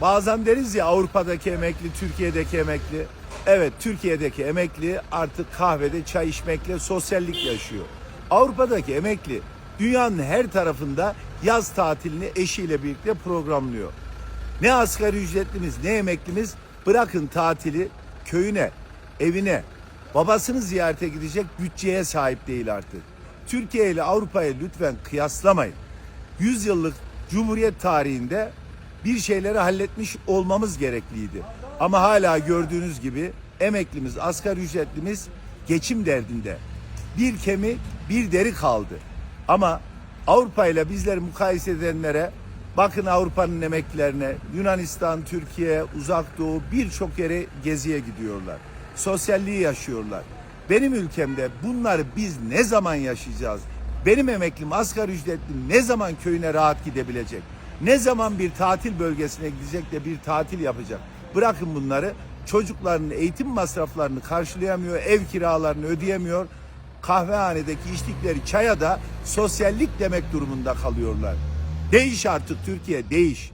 Bazen deriz ya Avrupa'daki emekli, Türkiye'deki emekli. Evet Türkiye'deki emekli artık kahvede çay içmekle sosyallik yaşıyor. Avrupa'daki emekli dünyanın her tarafında yaz tatilini eşiyle birlikte programlıyor. Ne asgari ücretlimiz ne emeklimiz bırakın tatili köyüne, evine, babasını ziyarete gidecek bütçeye sahip değil artık. Türkiye ile Avrupa'yı lütfen kıyaslamayın. 100 yıllık Cumhuriyet tarihinde bir şeyleri halletmiş olmamız gerekliydi. Ama hala gördüğünüz gibi emeklimiz, asgari ücretlimiz geçim derdinde. Bir kemik, bir deri kaldı. Ama Avrupa ile bizleri mukayese edenlere bakın Avrupa'nın emeklilerine Yunanistan, Türkiye, Uzak Doğu birçok yere geziye gidiyorlar. Sosyalliği yaşıyorlar. Benim ülkemde bunları biz ne zaman yaşayacağız? Benim emeklim asgari ücretli ne zaman köyüne rahat gidebilecek? Ne zaman bir tatil bölgesine gidecek de bir tatil yapacak? Bırakın bunları. Çocuklarının eğitim masraflarını karşılayamıyor, ev kiralarını ödeyemiyor. Kahvehanedeki içtikleri çaya da sosyallik demek durumunda kalıyorlar. Değiş artık Türkiye, değiş.